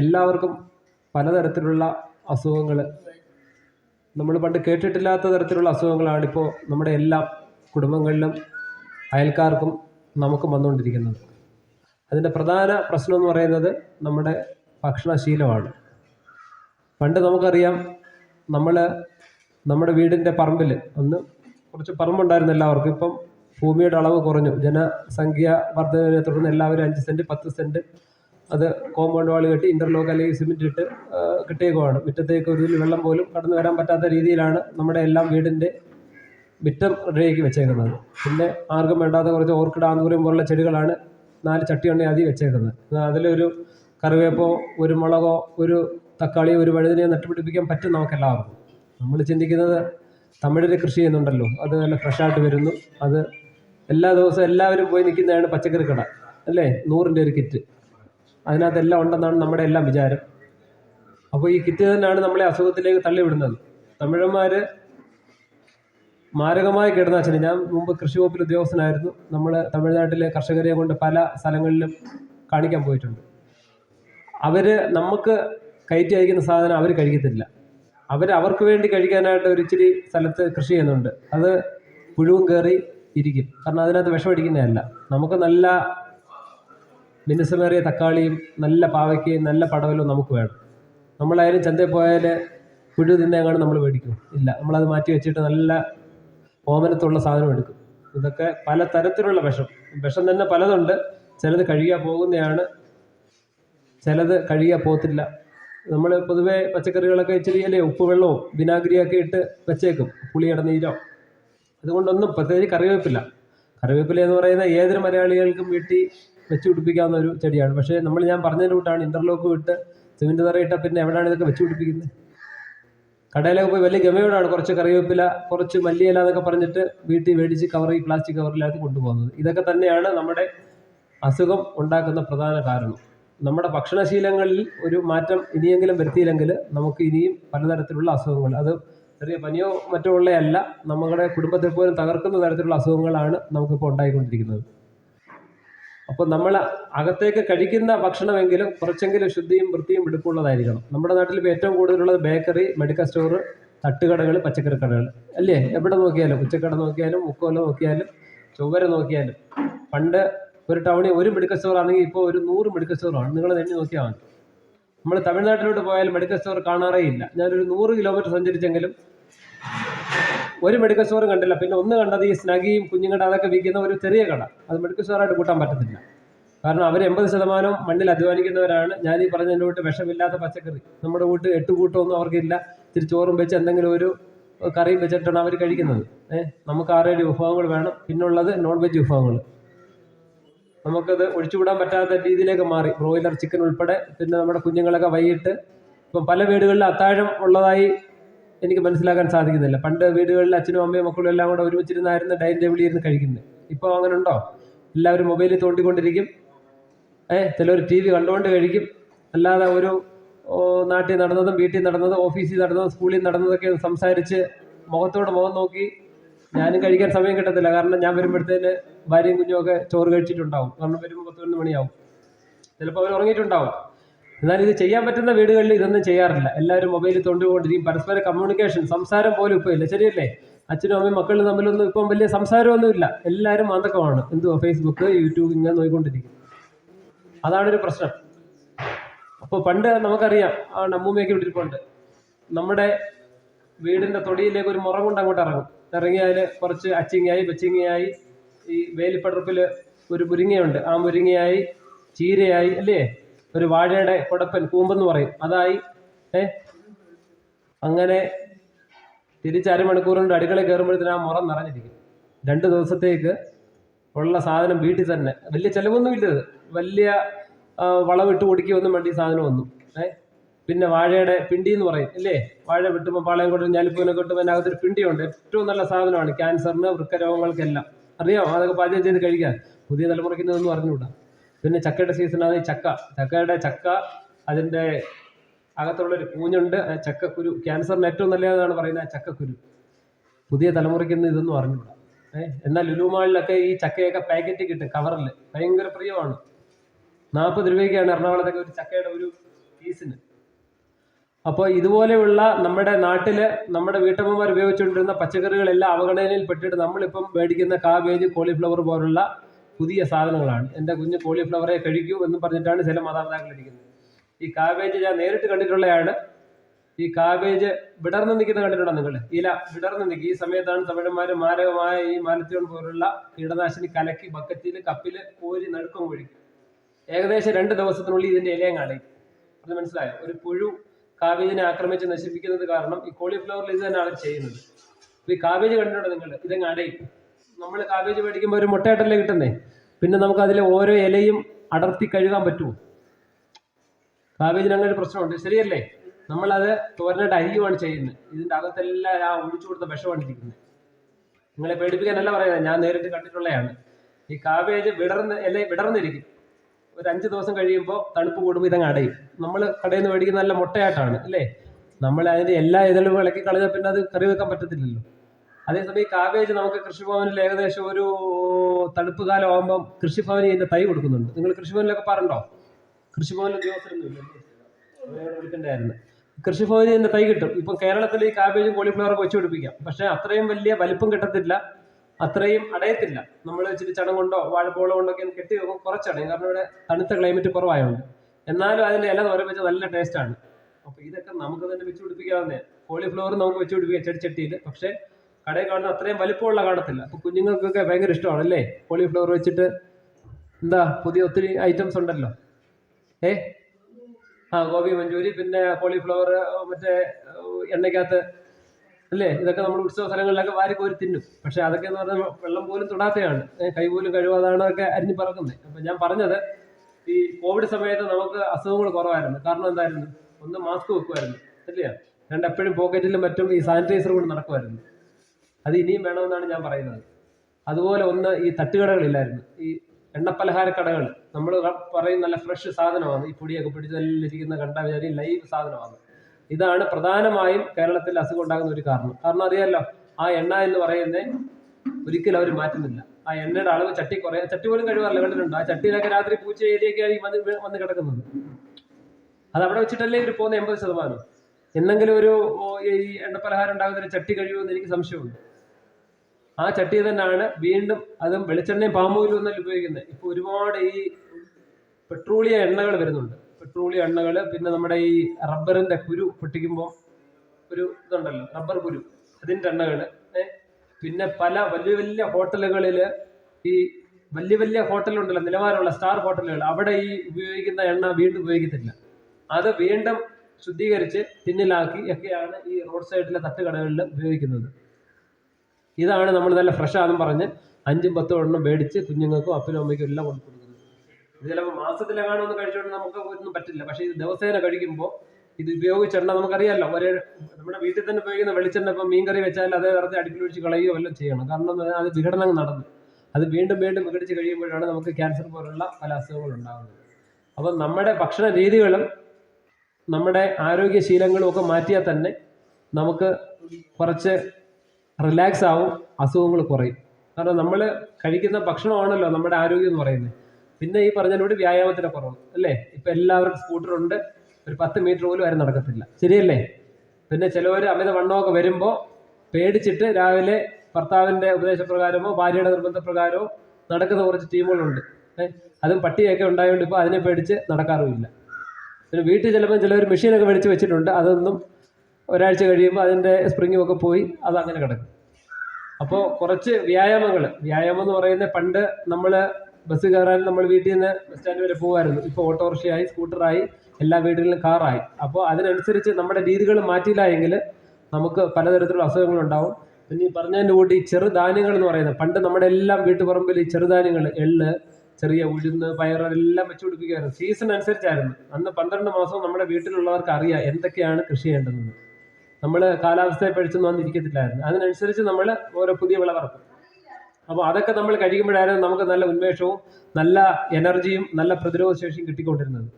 എല്ലാവർക്കും പലതരത്തിലുള്ള അസുഖങ്ങൾ നമ്മൾ പണ്ട് കേട്ടിട്ടില്ലാത്ത തരത്തിലുള്ള അസുഖങ്ങളാണ് ഇപ്പോൾ നമ്മുടെ എല്ലാ കുടുംബങ്ങളിലും അയൽക്കാർക്കും നമുക്കും വന്നുകൊണ്ടിരിക്കുന്നത്. അതിന്റെ പ്രധാന പ്രശ്നം എന്ന് പറയുന്നത് നമ്മുടെ ഭക്ഷണശീലമാണ്. പണ്ട് നമുക്കറിയാം നമ്മൾ നമ്മുടെ വീടിന്റെ പറമ്പിൽ ഒന്ന് കുറച്ച് പറമ്പുണ്ടായിരുന്നു എല്ലാവർക്കും. ഇപ്പം ഭൂമിയുടെ അളവ് കുറഞ്ഞു. ജനസംഖ്യ വർധനവിനെ തുടർന്ന് എല്ലാവരും അഞ്ച് സെന്റ് പത്ത് സെന്റ് അത് കോമ്പൗണ്ട് വാൾ കെട്ടി ഇന്റർലോക്ക് അല്ലെങ്കിൽ സിമെന്റ് ഇട്ട് കിട്ടിയേക്കുവാണ്. മുറ്റത്തേക്ക് ഒരു വെള്ളം പോലും കടന്നു വരാൻ പറ്റാത്ത രീതിയിലാണ് നമ്മുടെ എല്ലാം വീടിന്റെ മുറ്റം റെഡിയാക്കി വെച്ചേക്കുന്നത്. പിന്നെ ആർക്കും വേണ്ടാത്ത കുറച്ച് ഓർക്കിഡ് ആന്തൂരം പോലുള്ള ചെടികളാണ് നാല് ചട്ടി അതി വെച്ചേക്കുന്നത്. അതിലൊരു കറിവേപ്പോ ഒരു മുളകോ ഒരു തക്കാളിയോ ഒരു വഴുതനയോ നട്ടുപിടിപ്പിക്കാൻ പറ്റും നമുക്ക് എല്ലാവർക്കും നമ്മൾ ചിന്തിക്കുന്നത് തമിഴിൽ കൃഷി ചെയ്യുന്നുണ്ടല്ലോ. അത് നല്ല ഫ്രഷായിട്ട് വരുന്നു. അത് എല്ലാ ദിവസവും എല്ലാവരും പോയി നിൽക്കുന്നതാണ് പച്ചക്കറി കട. അല്ലേ? നൂറിന്റെ ഒരു കിറ്റ്. അതിനകത്ത് എല്ലാം ഉണ്ടെന്നാണ് നമ്മുടെ എല്ലാം വിചാരം. അപ്പോൾ ഈ കിറ്റ് തന്നെയാണ് നമ്മളെ അസുഖത്തിലേക്ക് തള്ളിവിടുന്നത്. തമിഴന്മാർ മാരകമായ കീടനാശിനി ഞാൻ മുമ്പ് കൃഷി വകുപ്പിൽ ഉദ്യോഗസ്ഥനായിരുന്നു. നമ്മൾ തമിഴ്നാട്ടിലെ കർഷകരെ കൊണ്ട് പല സ്ഥലങ്ങളിലും കാണിക്കാൻ പോയിട്ടുണ്ട്. അവർ നമുക്ക് കയറ്റി അയക്കുന്ന സാധനം അവർ കഴിക്കത്തില്ല. അവർ അവർക്ക് വേണ്ടി കഴിക്കാനായിട്ട് ഒരു ഇച്ചിരി സ്ഥലത്ത് കൃഷി ചെയ്യുന്നുണ്ട്. അത് പുഴുവും കയറി ഇരിക്കും. കാരണം അതിനകത്ത് വിഷമടിക്കുന്നതല്ല നമുക്ക് നല്ല മിനുസമേറിയ തക്കാളിയും നല്ല പാവയ്ക്കയും നല്ല പടവലും നമുക്ക് വേണം. നമ്മളായാലും ചന്തയിൽ പോയാൽ പുഴു തിന്നെങ്ങാണ്ട് നമ്മൾ മേടിക്കും. ഇല്ല നമ്മളത് മാറ്റി വെച്ചിട്ട് നല്ല ഓമനത്തുള്ള സാധനം എടുക്കും. ഇതൊക്കെ പല തരത്തിലുള്ള വിഷം. വിഷം തന്നെ പലതുണ്ട്. ചിലത് കഴുകിയാൽ പോകുന്നതാണ് ചിലത് കഴുകിയാൽ പോകത്തില്ല. നമ്മൾ പൊതുവേ പച്ചക്കറികളൊക്കെ ഇച്ചിരി അല്ലേ ഉപ്പുവെള്ളവും വിനാഗിരിയൊക്കെ ഇട്ട് വെച്ചേക്കും പുളിയുടെ നീരോ. അതുകൊണ്ടൊന്നും പ്രത്യേകിച്ച് കറിവേപ്പില്ല കറിവേപ്പില എന്ന് പറയുന്ന ഏതൊരു മലയാളികൾക്കും വീട്ടിൽ വെച്ച് പിടിപ്പിക്കാവുന്ന ഒരു ചെടിയാണ്. പക്ഷേ നമ്മൾ ഞാൻ പറഞ്ഞതിന്റെ കൂട്ടാണ് ഇന്റർലോക്ക് വിട്ട് സിമെന്റ് തറയിട്ട പിന്നെ എവിടെയാണ് ഇതൊക്കെ വെച്ച് പിടിപ്പിക്കുന്നത് കടയിലൊക്കെ പോയി വലിയ ഗമയോടാണ് കുറച്ച് കറിവേപ്പില കുറച്ച് മല്ലിയില എന്നൊക്കെ പറഞ്ഞിട്ട് വീട്ടിൽ മേടിച്ച് കവറി പ്ലാസ്റ്റിക് കവറിനകത്ത് കൊണ്ടുപോകുന്നത്. ഇതൊക്കെ തന്നെയാണ് നമ്മുടെ അസുഖം ഉണ്ടാക്കുന്ന പ്രധാന കാരണം. നമ്മുടെ ഭക്ഷണശീലങ്ങളിൽ ഒരു മാറ്റം ഇനിയെങ്കിലും വരുത്തിയില്ലെങ്കിൽ നമുക്ക് ഇനിയും പലതരത്തിലുള്ള അസുഖങ്ങൾ അത് ചെറിയ പനിയോ മറ്റോ ഉള്ളതല്ല നമ്മുടെ കുടുംബത്തെ പോലും തകർക്കുന്ന തരത്തിലുള്ള അസുഖങ്ങളാണ് നമുക്കിപ്പോൾ ഉണ്ടായിക്കൊണ്ടിരിക്കുന്നത്. അപ്പോൾ നമ്മൾ അകത്തേക്ക് കഴിക്കുന്ന ഭക്ഷണമെങ്കിലും കുറച്ചെങ്കിലും ശുദ്ധിയും വൃത്തിയും എടുപ്പുള്ളതായിരിക്കണം. നമ്മുടെ നാട്ടിൽ ഏറ്റവും കൂടുതലുള്ളത് ബേക്കറി മെഡിക്കൽ സ്റ്റോർ തട്ടുകടകൾ പച്ചക്കറി കടകൾ അല്ലേ? എവിടെ നോക്കിയാലും ഉച്ചക്കട നോക്കിയാലും മുക്കോല നോക്കിയാലും ചൊവ്വര നോക്കിയാലും. പണ്ട് ഒരു ടൗണിൽ ഒരു മെഡിക്കൽ സ്റ്റോർ ആണെങ്കിൽ ഇപ്പോൾ ഒരു നൂറ് മെഡിക്കൽ സ്റ്റോറാണ് നിങ്ങൾ തന്നെ നോക്കിയാൽ മതി. നമ്മൾ തമിഴ്നാട്ടിലോട്ട് പോയാൽ മെഡിക്കൽ സ്റ്റോർ കാണാറേ ഇല്ല. ഞാനൊരു നൂറ് കിലോമീറ്റർ സഞ്ചരിച്ചെങ്കിലും ഒരു മെഡിക്കൽ സ്റ്റോർ കണ്ടില്ല. പിന്നെ ഒന്ന് കണ്ടത് ഈ സ്നഗിയും കുഞ്ഞുങ്ങളുടെ അതൊക്കെ വിൽക്കുന്ന ഒരു ചെറിയ കട. അത് മെഡിക്കൽ സ്റ്റോറായിട്ട് കൂട്ടാൻ പറ്റത്തില്ല. കാരണം അവർ എൺപത് ശതമാനം മണ്ണിൽ അധ്വാനിക്കുന്നവരാണ്. ഞാൻ ഈ പറഞ്ഞതിന്റെ കൂട്ട് വിഷമില്ലാത്ത പച്ചക്കറി. നമ്മുടെ വീട്ടിൽ എട്ട് കൂട്ടമൊന്നും അവർക്കില്ല. ഇത്തിരി ചോറും വെച്ച് എന്തെങ്കിലും ഒരു കറിയും വെച്ചിട്ടാണ് അവർ കഴിക്കുന്നത്. ഏഹ് നമുക്ക് ആറേഴ് വിഭവങ്ങൾ വേണം. പിന്നുള്ളത് നോൺ വെജ് വിഭവങ്ങൾ. നമുക്കത് ഒഴിച്ചുവിടാൻ പറ്റാത്ത രീതിയിലേക്ക് മാറി. ബ്രോയിലർ ചിക്കൻ ഉൾപ്പെടെ. പിന്നെ നമ്മുടെ കുഞ്ഞുങ്ങളൊക്കെ വൈകിട്ട് ഇപ്പം പല വീടുകളിൽ അത്താഴം ഉള്ളതായി എനിക്ക് മനസ്സിലാക്കാൻ സാധിക്കുന്നില്ല. പണ്ട് വീടുകളിൽ അച്ഛനും അമ്മയും മക്കളും എല്ലാം കൂടെ ഒരുമിച്ചിരുന്നായിരുന്നു ഡൈനിങ് ടേബിളിൽ ഇരുന്ന് കഴിക്കുന്നത്. ഇപ്പോൾ അങ്ങനെ ഉണ്ടോ? എല്ലാവരും മൊബൈലിൽ തോണ്ടിക്കൊണ്ടിരിക്കും. ഏ ചിലർ ടി വി കണ്ടുകൊണ്ട് കഴിക്കും. അല്ലാതെ ഒരു നാട്ടിൽ നടന്നതും വീട്ടിൽ നടന്നതും ഓഫീസിൽ നടന്നതും സ്കൂളിൽ നടന്നതൊക്കെ സംസാരിച്ച് മുഖത്തോട് മുഖം നോക്കി ഞാനും കഴിക്കാൻ സമയം കിട്ടത്തില്ല. കാരണം ഞാൻ വരുമ്പോഴത്തേന് ഭാര്യയും കുഞ്ഞുമൊക്കെ ചോറ് കഴിച്ചിട്ടുണ്ടാവും. കാരണം വരുമ്പോൾ പത്ത് പതിനൊന്ന് മണിയാവും. ചിലപ്പോൾ അവർ ഉറങ്ങിയിട്ടുണ്ടാവും. എന്നാൽ ഇത് ചെയ്യാൻ പറ്റുന്ന വീടുകളിൽ ഇതൊന്നും ചെയ്യാറില്ല. എല്ലാവരും മൊബൈലിൽ തൊണ്ടുകൊണ്ടിരിക്കും. പരസ്പര കമ്മ്യൂണിക്കേഷൻ സംസാരം പോലും ഇപ്പോൾ ഇല്ല. ശരിയല്ലേ? അച്ഛനും അമ്മയും മക്കളും തമ്മിലൊന്നും ഇപ്പം വലിയ സംസാരമൊന്നുമില്ല. എല്ലാവരും മാന്തക്കമാണ്. എന്തുവാ? ഫേസ്ബുക്ക് യൂട്യൂബ് ഇങ്ങനെ നോക്കിക്കൊണ്ടിരിക്കും അതാണൊരു പ്രശ്നം. അപ്പോൾ പണ്ട് നമുക്കറിയാം ആ അമ്മൂമ്മയൊക്കെ വിട്ടിരിപ്പുണ്ട് നമ്മുടെ വീടിന്റെ തൊടിയിലേക്ക് ഒരു മുറം കൊണ്ട് അങ്ങോട്ട് ഇറങ്ങും. ഇറങ്ങിയാൽ കുറച്ച് അച്ചിങ്ങയായി വെച്ചിങ്ങയായി ഈ വേലിപ്പടർപ്പിൽ ഒരു മുരിങ്ങയുണ്ട്. ആ മുരിങ്ങയായി ചീരയായി അല്ലേ? ഒരു വാഴയുടെ കൊടപ്പൻ കൂമ്പെന്ന് പറയും. അതായി ഏ? അങ്ങനെ തിരിച്ച് അരമണിക്കൂർ കൊണ്ട് അടുക്കളയിൽ കയറുമ്പോഴത്തേന് ആ മുറം നിറഞ്ഞിരിക്കും. രണ്ട് ദിവസത്തേക്ക് ഉള്ള സാധനം വീട്ടിൽ തന്നെ. വലിയ ചിലവൊന്നും ഇല്ലത് വലിയ വളവിട്ട് പൊടിക്കുകയൊന്നും വേണ്ടി സാധനം ഒന്നും ഏ? പിന്നെ വാഴയുടെ പിണ്ടി എന്ന് പറയും അല്ലേ വാഴ വെട്ടുമ്പോൾ പാളയം കൊണ്ടും ഞാലിപ്പൂനെ കൊട്ടുമ്പോൾ അതിനകത്തൊരു പിണ്ടിയുണ്ട്. ഏറ്റവും നല്ല സാധനമാണ്. ക്യാൻസറിന് വൃക്കരോഗങ്ങൾക്കെല്ലാം. അറിയാമോ? അതൊക്കെ പാചകം ചെയ്ത് കഴിക്കാൻ. പുതിയ തലമുറയ്ക്ക് ഇതൊന്നും അറിഞ്ഞുകൂടാ. പിന്നെ ചക്കയുടെ സീസണാണ് ചക്ക. ചക്കയുടെ ചക്ക അതിന്റെ അകത്തുള്ളൊരു കൂഞ്ഞുണ്ട് ചക്കക്കുരു ക്യാൻസറിന് ഏറ്റവും നല്ലതാണ് പറയുന്നത് ചക്കക്കുരു. പുതിയ തലമുറയ്ക്ക് ഇന്ന് ഇതൊന്നും അറിഞ്ഞുകൂടാ. ഏഹ് എന്നാൽ ലുലുമാളിലൊക്കെ ഈ ചക്കയൊക്കെ പാക്കറ്റ് കിട്ടും കവറിൽ ഭയങ്കര പ്രിയമാണ്. നാൽപ്പത് രൂപയ്ക്കാണ് എറണാകുളത്തൊക്കെ ഒരു ചക്കയുടെ ഒരു പീസിന് അപ്പോൾ ഇതുപോലെയുള്ള നമ്മുടെ നാട്ടിൽ നമ്മുടെ വീട്ടമ്മമാർ ഉപയോഗിച്ചുകൊണ്ടിരുന്ന പച്ചക്കറികളെല്ലാം അവഗണനയിൽ പെട്ടിട്ട് നമ്മളിപ്പം മേടിക്കുന്ന കാബേജ് കോളിഫ്ലവർ പോലുള്ള പുതിയ സാധനങ്ങളാണ്. എന്റെ കുഞ്ഞ് കോളിഫ്ലവറെ കഴിക്കൂ എന്ന് പറഞ്ഞിട്ടാണ് ചില മാതാപിതാക്കൾ ഇരിക്കുന്നത്. ഈ കാബേജ് ഞാൻ നേരിട്ട് കണ്ടിട്ടുള്ളതാണ് ഈ കാബേജ് വിടർന്ന് നിൽക്കുന്ന കണ്ടിട്ടുണ്ടോ നിങ്ങൾ? ഇല വിടർന്ന് നിൽക്കുക ഈ സമയത്താണ് തമിഴന്മാർ മാരകമായ ഈ മാലത്തിയോൺ പോലുള്ള കീടനാശിനി കലക്കി ബക്കറ്റിൽ കപ്പിൽ കോരി നടുക്കം ഒഴിക്കും ഏകദേശം രണ്ട് ദിവസത്തിനുള്ളിൽ ഇതിന്റെ ഇലയും കാണിക്കും. അത് മനസ്സിലായോ? ഒരു പുഴു കാബേജിനെ ആക്രമിച്ച് നശിപ്പിക്കുന്നത് കാരണം ഈ കോളിഫ്ലവറിൽ ഇത് തന്നെ അവർ ചെയ്യുന്നത്. ഈ കാബേജ് കണ്ടിട്ടുണ്ടോ നിങ്ങൾ? ഇതങ്ങ് അടയും. നമ്മൾ കാബേജ് മേടിക്കുമ്പോൾ ഒരു മുട്ടയായിട്ടല്ലേ കിട്ടുന്നേ? പിന്നെ നമുക്ക് അതിലെ ഓരോ ഇലയും അടർത്തി കഴുകാൻ പറ്റുമോ? കാബേജിന് അങ്ങനെ ഒരു പ്രശ്നമുണ്ട്. ശരിയല്ലേ? നമ്മളത് തോരനായിട്ട് അരിയുമാണ് ചെയ്യുന്നത്. ഇതിന്റെ അകത്തെല്ലാം ആ ഒഴിച്ചു കൊടുത്ത വിഷമാണ് ഇരിക്കുന്നത്. നിങ്ങളെ പേടിപ്പിക്കാനല്ല പറയുന്നത്. ഞാൻ നേരിട്ട് കണ്ടിട്ടുള്ളതാണ് ഈ കാബേജ് വിടർന്ന് ഇല വിടർന്നിരിക്കും. ഒരു അഞ്ച് ദിവസം കഴിയുമ്പോൾ തണുപ്പ് കൂടുമ്പോൾ ഇതങ്ങ് അടയും. നമ്മൾ കടയിൽ നിന്ന് മേടിക്കുന്ന നല്ല മുട്ടയായിട്ടാണ് അല്ലേ? നമ്മൾ അതിന്റെ എല്ലാ ഇതളും ഇളക്കി കളഞ്ഞാൽ പിന്നെ അത് കറി വെക്കാൻ പറ്റത്തില്ലല്ലോ. അതേസമയം ഈ കാബേജ് നമുക്ക് കൃഷിഭവനിൽ ഏകദേശം ഒരു തണുപ്പ് കാലം ആകുമ്പം കൃഷിഭവനിൽ ഇതിന്റെ തൈ കൊടുക്കുന്നുണ്ട്. നിങ്ങൾ കൃഷിഭവനിലൊക്കെ പറഞ്ഞോ? കൃഷിഭവനിൽ ഉദ്യോഗസ്ഥരൊന്നും ഇല്ല അവരെ വിളിക്കണ്ടായിരുന്നു. കൃഷിഭവനിൽ ഇതിന്റെ തൈ കിട്ടും. ഇപ്പം കേരളത്തിൽ ഈ കാബേജും കോളിഫ്ലവറും വെച്ച് പിടിപ്പിക്കാം. പക്ഷെ അത്രയും വലിയ വലിപ്പം കിട്ടത്തില്ല. അത്രയും അടയത്തില്ല. നമ്മൾ ഇച്ചിരി ചണം കൊണ്ടോ വാഴപ്പോളം കൊണ്ടോ ഒക്കെ കെട്ടി വെക്കും. കുറച്ചടയും. കാരണം ഇവിടെ തണുത്ത ക്ലൈമറ്റ് കുറവായതുകൊണ്ട് എന്നാലും അതിന്റെ ഇല തോര വെച്ച് നല്ല ടേസ്റ്റാണ് അപ്പൊ ഇതൊക്കെ നമുക്ക് തന്നെ വെച്ച് പിടിപ്പിക്കാവുന്നതാണ്. കോളിഫ്ലവർ നമുക്ക് വെച്ച് പിടിപ്പിക്കാം ചെടിച്ചട്ടിയിൽ. പക്ഷെ കടയിൽ കാണുന്ന അത്രയും വലിപ്പമുള്ള കാണത്തില്ല. അപ്പൊ കുഞ്ഞുങ്ങൾക്കൊക്കെ ഭയങ്കര ഇഷ്ടമാണ് അല്ലേ കോളിഫ്ലവർ വെച്ചിട്ട് എന്താ പുതിയ ഒത്തിരി ഐറ്റംസ് ഉണ്ടല്ലോ. ഏ? ആ ഗോപി മഞ്ചൂരി പിന്നെ കോളിഫ്ലവർ മറ്റേ എണ്ണയ്ക്കകത്ത് അല്ലേ? ഇതൊക്കെ നമ്മൾ ഉത്സവ സ്ഥലങ്ങളിലൊക്കെ വാരി കോരി തിന്നും. പക്ഷെ അതൊക്കെ എന്ന് പറഞ്ഞാൽ വെള്ളം പോലും തൊടാത്തെയാണ്. കൈ പോലും കഴിവാതാണ് ഒക്കെ അരിഞ്ഞു പറക്കുന്നത്. അപ്പൊ ഞാൻ പറഞ്ഞത് ഈ കോവിഡ് സമയത്ത് നമുക്ക് അസുഖങ്ങൾ കുറവായിരുന്നു. കാരണം എന്തായിരുന്നു? ഒന്ന് മാസ്ക് വെക്കുമായിരുന്നു അല്ലേ രണ്ട് എപ്പോഴും പോക്കറ്റിലും മറ്റും ഈ സാനിറ്റൈസർ കൊണ്ട് നടക്കുമായിരുന്നു അത് ഇനിയും വേണമെന്നാണ് ഞാൻ പറയുന്നത്. അതുപോലെ ഒന്ന് ഈ തട്ടുകടകളില്ലായിരുന്നു. ഈ എണ്ണപ്പലഹാര കടകൾ നമ്മൾ പറയും നല്ല ഫ്രഷ് സാധനമാണ്. ഈ പൊടിയൊക്കെ പിടിച്ച് നല്ല ഇരിക്കുന്ന കണ്ട വിചാരി ലൈവ് സാധനമാണ്. ഇതാണ് പ്രധാനമായും കേരളത്തിൽ അസുഖം ഉണ്ടാകുന്ന ഒരു കാരണം. കാരണം അറിയാമല്ലോ ആ എണ്ണ എന്ന് പറയുന്നത് ഒരിക്കലും അവർ മാറ്റുന്നില്ല. ആ എണ്ണയുടെ അളവ് ചട്ടി കുറേ ചട്ടി പോലും കഴിവാറില്ല കണ്ടിട്ടുണ്ട്? ആ ചട്ടിയിലൊക്കെ രാത്രി പൂച്ച ഏരിയൊക്കെ വന്ന് വീ- വന്ന് കിടക്കുന്നത്. അത് അവിടെ വെച്ചിട്ടല്ലേ ഇവർ പോകുന്ന എൺപത് ശതമാനം. എന്നെങ്കിലും ഒരു ഈ എണ്ണപ്പലഹാരം ഉണ്ടാകുന്ന ചട്ടി കഴിയുമെന്ന് എനിക്ക് സംശയമുണ്ട്. ആ ചട്ടി തന്നെയാണ് വീണ്ടും അതും വെളിച്ചെണ്ണയും പാമ്പോയിലും ഒന്നല്ല ഉപയോഗിക്കുന്നത്. ഇപ്പൊ ഒരുപാട് ഈ പെട്രോളിയ എണ്ണകൾ വരുന്നുണ്ട്. പെട്രോളിയ എണ്ണകൾ പിന്നെ നമ്മുടെ ഈ റബ്ബറിന്റെ കുരു പൊട്ടിക്കുമ്പോൾ ഒരു ഇതുണ്ടല്ലോ റബ്ബർ കുരു അതിന്റെ എണ്ണകൾ പിന്നെ പല വലിയ വലിയ ഹോട്ടലുകളിൽ ഈ വലിയ വലിയ ഹോട്ടലുണ്ടല്ലോ നിലവാരമുള്ള സ്റ്റാർ ഹോട്ടലുകൾ അവിടെ ഈ ഉപയോഗിക്കുന്ന എണ്ണ വീണ്ടും ഉപയോഗിക്കത്തില്ല. അത് വീണ്ടും ശുദ്ധീകരിച്ച് ടിന്നിലാക്കി ഒക്കെയാണ് ഈ റോഡ് സൈഡിലെ തട്ടുകടകളിൽ ഉപയോഗിക്കുന്നത്. ഇതാണ് നമ്മൾ നല്ല ഫ്രഷ് ആണെന്ന് പറഞ്ഞ് അഞ്ചും പത്തും എണ്ണം മേടിച്ച് കുഞ്ഞുങ്ങൾക്കും അപ്പനും അമ്മയ്ക്കും എല്ലാം കൊടുക്കുന്നത് ഇത് ചിലപ്പോൾ മാസത്തിലെങ്ങാനും ഒന്ന് കഴിച്ചുകൊണ്ട് നമുക്ക് ഒന്നും പറ്റില്ല. പക്ഷേ ഇത് ദിവസേന കഴിക്കുമ്പോൾ ഇത് ഉപയോഗിച്ചെണ്ണ നമുക്കറിയാമല്ലോ ഒരേ നമ്മുടെ വീട്ടിൽ തന്നെ ഉപയോഗിക്കുന്ന വെളിച്ചെണ്ണ ഇപ്പം മീൻ കറി വെച്ചാൽ അതേ നിറച്ച് അടുപ്പിൽ ഒഴിച്ച് കളയുകയോ വല്ലതും ചെയ്യണം. കാരണം അത് വിഘടനം നടന്നു അത് വീണ്ടും വീണ്ടും വിഘടിച്ച് കഴിയുമ്പോഴാണ് നമുക്ക് ക്യാൻസർ പോലുള്ള പല അസുഖങ്ങളും ഉണ്ടാകുന്നത്. അപ്പം നമ്മുടെ ഭക്ഷണ രീതികളും നമ്മുടെ ആരോഗ്യശീലങ്ങളും ഒക്കെ മാറ്റിയാൽ തന്നെ നമുക്ക് കുറച്ച് റിലാക്സ് ആവും അസുഖങ്ങൾ കുറയും. കാരണം നമ്മൾ കഴിക്കുന്ന ഭക്ഷണമാണല്ലോ നമ്മുടെ ആരോഗ്യം എന്ന് പറയുന്നത്. പിന്നെ ഈ പറഞ്ഞതിനോട് വ്യായാമത്തിന്റെ കുറവ് അല്ലേ? ഇപ്പം എല്ലാവർക്കും സ്കൂട്ടറുണ്ട് ഒരു പത്ത് മീറ്റർ പോലും വരെ നടക്കത്തില്ല. ശരിയല്ലേ? പിന്നെ ചിലവർ അമിത വണ്ണമൊക്കെ വരുമ്പോൾ പേടിച്ചിട്ട് രാവിലെ ഭർത്താവിന്റെ ഉപദേശപ്രകാരമോ ഭാര്യയുടെ നിർബന്ധപ്രകാരമോ നടക്കുന്ന കുറച്ച് ടീമുകളുണ്ട്. അതും പട്ടിയൊക്കെ ഉണ്ടായതുകൊണ്ട് ഇപ്പോൾ അതിനെ പേടിച്ച് നടക്കാറുമില്ല. പിന്നെ വീട്ടിൽ ചിലപ്പോൾ ചിലവർ മെഷീനൊക്കെ മേടിച്ച് വെച്ചിട്ടുണ്ട് അതൊന്നും ഒരാഴ്ച കഴിയുമ്പോൾ അതിന്റെ സ്പ്രിങ്ങും ഒക്കെ പോയി അത് അങ്ങനെ കിടക്കും. അപ്പോൾ കുറച്ച് വ്യായാമങ്ങൾ വ്യായാമം എന്ന് പറയുന്നത് പണ്ട് നമ്മൾ ബസ് കയറാൻ നമ്മൾ വീട്ടിൽ നിന്ന് ബസ് സ്റ്റാൻഡ് വരെ പോകുമായിരുന്നു ഇപ്പോൾ ഓട്ടോറിക്ഷയായി സ്കൂട്ടറായി എല്ലാ വീടുകളിലും കാറായി. അപ്പോൾ അതിനനുസരിച്ച് നമ്മുടെ രീതികൾ മാറ്റിയില്ല എങ്കിൽ നമുക്ക് പലതരത്തിലുള്ള അസുഖങ്ങളുണ്ടാവും പിന്നെ ഈ പറഞ്ഞതിന്റെ കൂട്ടി ഈ ചെറുധാന്യങ്ങൾ എന്ന് പറയുന്നത് പണ്ട് നമ്മുടെ എല്ലാം വീട്ടുപറമ്പിൽ ഈ ചെറുധാന്യങ്ങൾ എള്ള് ചെറിയ ഉഴുന്ന് പയർ എല്ലാം വെച്ച് പിടിപ്പിക്കുമായിരുന്നു. സീസൺ അനുസരിച്ചായിരുന്നു. അന്ന് പന്ത്രണ്ട് മാസം നമ്മുടെ വീട്ടിലുള്ളവർക്ക് അറിയാം എന്തൊക്കെയാണ് കൃഷി ചെയ്യേണ്ടതെന്ന്. നമ്മൾ കാലാവസ്ഥയെ പഠിച്ചൊന്നും വന്നിരിക്കത്തില്ലായിരുന്നു. അതിനനുസരിച്ച് നമ്മൾ ഓരോ പുതിയ വിളവിറക്കും. അപ്പോൾ അതൊക്കെ നമ്മൾ കഴിക്കുമ്പോഴായിരുന്നു നമുക്ക് നല്ല ഉന്മേഷവും നല്ല എനർജിയും നല്ല പ്രതിരോധ ശേഷിയും കിട്ടിക്കൊണ്ടിരുന്നത്.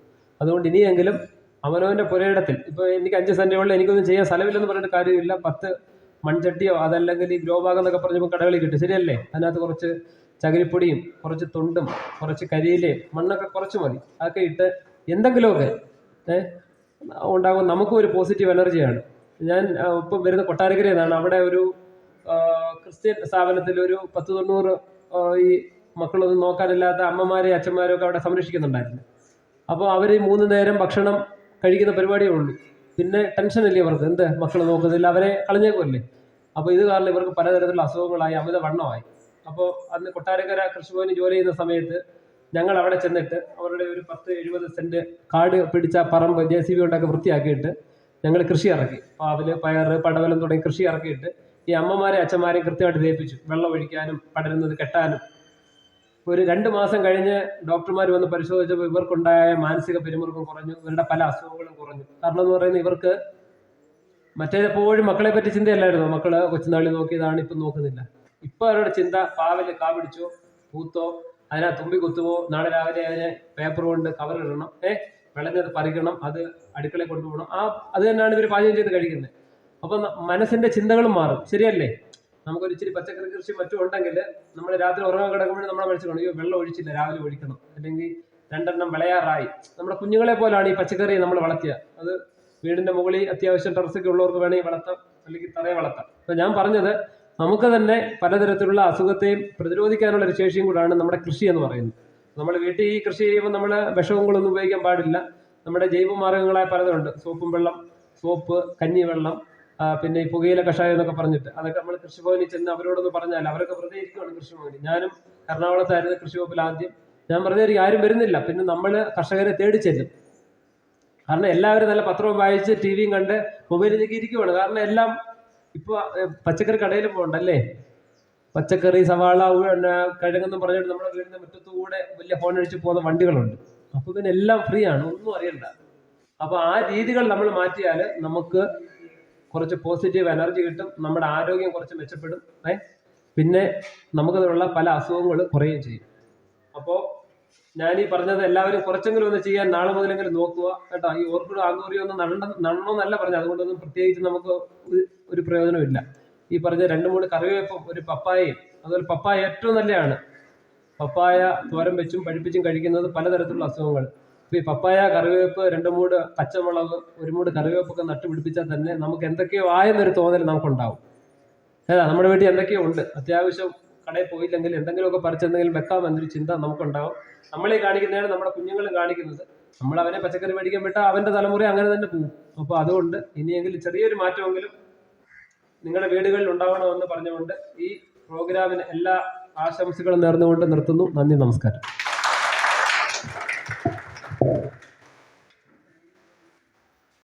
അതുകൊണ്ട് ഇനിയെങ്കിലും അവനവന്റെ പുരയിടത്തിൽ ഇപ്പോൾ എനിക്ക് അഞ്ച് സെന്റേ ഉള്ളൂ എനിക്കൊന്നും ചെയ്യാൻ സ്ഥലമില്ലെന്ന് പറഞ്ഞിട്ട് കാര്യമില്ല. പത്ത് മൺചട്ടിയോ അതല്ലെങ്കിൽ ഈ ഗ്രോ ബാഗ് എന്നൊക്കെ പറഞ്ഞപ്പോൾ കടകളിൽ കിട്ടും. ശരിയല്ലേ? അതിനകത്ത് കുറച്ച് ചകിരിപ്പൊടിയും കുറച്ച് തൊണ്ടും കുറച്ച് കരിയിലയും മണ്ണൊക്കെ കുറച്ച് മതി. അതൊക്കെ ഇട്ട് എന്തെങ്കിലുമൊക്കെ ഏഹ് ഉണ്ടാകും. നമുക്കും ഒരു പോസിറ്റീവ് എനർജിയാണ് ഞാൻ ഇപ്പം വരുന്ന കൊട്ടാരക്കരയിൽ നിന്നാണ് അവിടെ ഒരു ക്രിസ്ത്യൻ സ്ഥാപനത്തിൽ ഒരു പത്ത് തൊണ്ണൂറ് ഈ മക്കളൊന്നും നോക്കാനില്ലാത്ത അമ്മമാരെയും അച്ഛന്മാരെയും ഒക്കെ അവിടെ സംരക്ഷിക്കുന്നുണ്ടായിരുന്നു. അപ്പോൾ അവർ മൂന്ന് നേരം ഭക്ഷണം കഴിക്കുന്ന പരിപാടിയേ ഉള്ളൂ. പിന്നെ ടെൻഷൻ അല്ലേ അവർക്ക് എന്ത് മക്കൾ നോക്കുന്നില്ല? അവരെ കളഞ്ഞേക്കുമല്ലേ അപ്പോൾ ഇത് കാരണം ഇവർക്ക് പലതരത്തിലുള്ള അസുഖങ്ങളായി അമിത വണ്ണമായി. അപ്പോൾ അന്ന് കൊട്ടാരക്കര കൃഷിഭവനിൽ ജോലി ചെയ്യുന്ന സമയത്ത് ഞങ്ങൾ അവിടെ ചെന്നിട്ട് അവരുടെ ഒരു പത്ത് എഴുപത് സെന്റ് കാട് പിടിച്ച പറമ്പ് ജെ സി ബി കൊണ്ടൊക്കെ വൃത്തിയാക്കിയിട്ട് ഞങ്ങൾ കൃഷി ഇറക്കി പാവൽ പയർ പടവലം തുടങ്ങി കൃഷി ഇറക്കിയിട്ട് ഈ അമ്മമാരെ അച്ഛന്മാരെ കൃത്യമായിട്ട് തേപ്പിച്ചു വെള്ളം ഒഴിക്കാനും പടരുന്നത് കെട്ടാനും. ഒരു രണ്ട് മാസം കഴിഞ്ഞ് ഡോക്ടർമാർ വന്ന് പരിശോധിച്ചപ്പോൾ ഇവർക്കുണ്ടായ മാനസിക പിരിമുറുക്കം കുറഞ്ഞു. ഇവരുടെ പല അസുഖങ്ങളും കുറഞ്ഞു. കാരണം എന്ന് പറയുന്നത് ഇവർക്ക് മറ്റേതെപ്പോഴും മക്കളെ പറ്റി ചിന്തയല്ലായിരുന്നു. മക്കൾ കൊച്ചുനാളി നോക്കിയതാണ് ഇപ്പം നോക്കുന്നില്ല. ഇപ്പൊ അവരുടെ ചിന്ത പാവൽ കാപിടിച്ചോ പൂത്തോ അതിനെ തുമ്പി കുത്തുവോ നാളെ രാവിലെ അതിനെ പേപ്പർ കൊണ്ട് കവറിടണം ഏ? വിളഞ്ഞത് പറിക്കണം അത് അടുക്കളയിൽ കൊണ്ടുപോകണം. ആ അത് തന്നെയാണ് ഇവർ പാചകം ചെയ്ത് കഴിക്കുന്നത്. അപ്പൊ മനസ്സിന്റെ ചിന്തകളും മാറും. ശരിയല്ലേ? നമുക്കൊരു ഇച്ചിരി പച്ചക്കറി കൃഷി മറ്റും ഉണ്ടെങ്കിൽ നമ്മൾ രാത്രി ഉറങ്ങാൻ കിടക്കുമ്പോൾ നമ്മളെ മനസ്സിൽ അയ്യോ വെള്ളം ഒഴിച്ചില്ല രാവിലെ ഒഴിക്കണം. അല്ലെങ്കിൽ രണ്ടെണ്ണം വിളയാറായി. നമ്മുടെ കുഞ്ഞുങ്ങളെ പോലാണ് ഈ പച്ചക്കറി നമ്മൾ വളർത്തിയ. അത് വീടിന്റെ മുകളിൽ അത്യാവശ്യം ടെറസൊക്കെ ഉള്ളവർക്ക് വേണമെങ്കിൽ വളർത്താം അല്ലെങ്കിൽ തറയെ വളർത്താം. അപ്പൊ ഞാൻ പറഞ്ഞത് നമുക്ക് തന്നെ പലതരത്തിലുള്ള അസുഖത്തെയും പ്രതിരോധിക്കാനുള്ള ഒരു ശേഷിയും കൂടാണ് നമ്മുടെ കൃഷി എന്ന് പറയുന്നത്. നമ്മൾ വീട്ടിൽ ഈ കൃഷി ചെയ്യുമ്പോൾ നമ്മൾ വിഷങ്ങളൊന്നും ഉപയോഗിക്കാൻ പാടില്ല. നമ്മുടെ ജൈവ ജൈവമാർഗങ്ങളായ പലതുണ്ട്. സോപ്പും വെള്ളം സോപ്പ് കഞ്ഞിവെള്ളം വെള്ളം പിന്നെ ഈ പുകയില കഷായം എന്നൊക്കെ പറഞ്ഞിട്ട് അതൊക്കെ നമ്മൾ കൃഷിഭവനിൽ ചെന്ന് അവരോടൊന്ന് പറഞ്ഞാൽ അവരൊക്കെ വെറുതെ ഇരിക്കുവാണ് കൃഷിഭവനിൽ. ഞാനും എറണാകുളത്തായിരുന്നു കൃഷി വകുപ്പിൽ ആദ്യം. ഞാൻ പറഞ്ഞായിരിക്കും ആരും വരുന്നില്ല. പിന്നെ നമ്മൾ കർഷകരെ തേടി ചെല്ലും. കാരണം എല്ലാവരും നല്ല പത്രവും വായിച്ച് ടി വിയും കണ്ട് മൊബൈലിലേക്ക് ഇരിക്കുവാണ്. കാരണം എല്ലാം ഇപ്പോൾ പച്ചക്കറി കടയിൽ പോകണ്ടല്ലേ പച്ചക്കറി സവാള പിന്നെ കിഴങ്ങെന്നും പറഞ്ഞിട്ട് നമ്മുടെ വീടിന്റെ മുറ്റത്തുകൂടെ വലിയ ഹോൺ അടിച്ച് പോകുന്ന വണ്ടികളുണ്ട്. അപ്പോൾ പിന്നെ എല്ലാം ഫ്രീ ആണ് ഒന്നും അറിയണ്ട. അപ്പോൾ ആ രീതികൾ നമ്മൾ മാറ്റിയാൽ നമുക്ക് കുറച്ച് പോസിറ്റീവ് എനർജി കിട്ടും നമ്മുടെ ആരോഗ്യം കുറച്ച് മെച്ചപ്പെടും ഏ? പിന്നെ നമുക്കതിനുള്ള പല അസുഖങ്ങൾ കുറയുകയും ചെയ്യും. അപ്പോൾ ഞാൻ ഈ പറഞ്ഞത് എല്ലാവരും കുറച്ചെങ്കിലും ഒന്ന് ചെയ്യാൻ നാളെ മുതലെങ്കിലും നോക്കുക കേട്ടോ. ഈ ഓർക്കിഡ് ആന്തൂറിയം ഒന്നും നടണ്ട നടണമെന്നല്ല പറഞ്ഞത്. അതുകൊണ്ടൊന്നും പ്രത്യേകിച്ച് നമുക്ക് ഒരു പ്രയോജനമില്ല ഈ പറഞ്ഞ രണ്ട് മൂന്ന് കറിവേപ്പും ഒരു പപ്പായയും അതുപോലെ പപ്പായ ഏറ്റവും നല്ലതാണ് പപ്പായ തോരൻ വെച്ചും പഴിപ്പിച്ചും കഴിക്കുന്നത് പലതരത്തിലുള്ള അസുഖങ്ങൾ. ഇപ്പൊ ഈ പപ്പായ കറിവേപ്പ് രണ്ട് മൂട് പച്ചമുളക് ഒരു മൂട് കറിവേപ്പൊക്കെ നട്ടുപിടിപ്പിച്ചാൽ തന്നെ നമുക്ക് എന്തൊക്കെയോ ആയെന്നൊരു തോന്നൽ നമുക്കുണ്ടാവും. ഏതാ നമ്മുടെ വീട്ടിൽ എന്തൊക്കെയോ ഉണ്ട്. അത്യാവശ്യം കടയിൽ പോയില്ലെങ്കിൽ എന്തെങ്കിലുമൊക്കെ പറിച്ചെന്തെങ്കിലും വെക്കാമെന്നൊരു ചിന്ത നമുക്കുണ്ടാവും. നമ്മളെ കാണിക്കുന്നതാണ് നമ്മുടെ കുഞ്ഞുങ്ങളും കാണിക്കുന്നത്. നമ്മൾ അവനെ പച്ചക്കറി മേടിക്കാൻ വിട്ടാൽ അവന്റെ തലമുറ അങ്ങനെ തന്നെ പോകും. അപ്പോൾ അതുകൊണ്ട് ഇനിയെങ്കിലും ചെറിയൊരു മാറ്റമെങ്കിലും നിങ്ങളുടെ വീടുകളിൽ ഉണ്ടാവണമെന്ന് പറഞ്ഞുകൊണ്ട് ഈ പ്രോഗ്രാമിന് എല്ലാ ആശംസകളും നേർന്നുകൊണ്ട് നിർത്തുന്നു. നന്ദി നമസ്കാരം.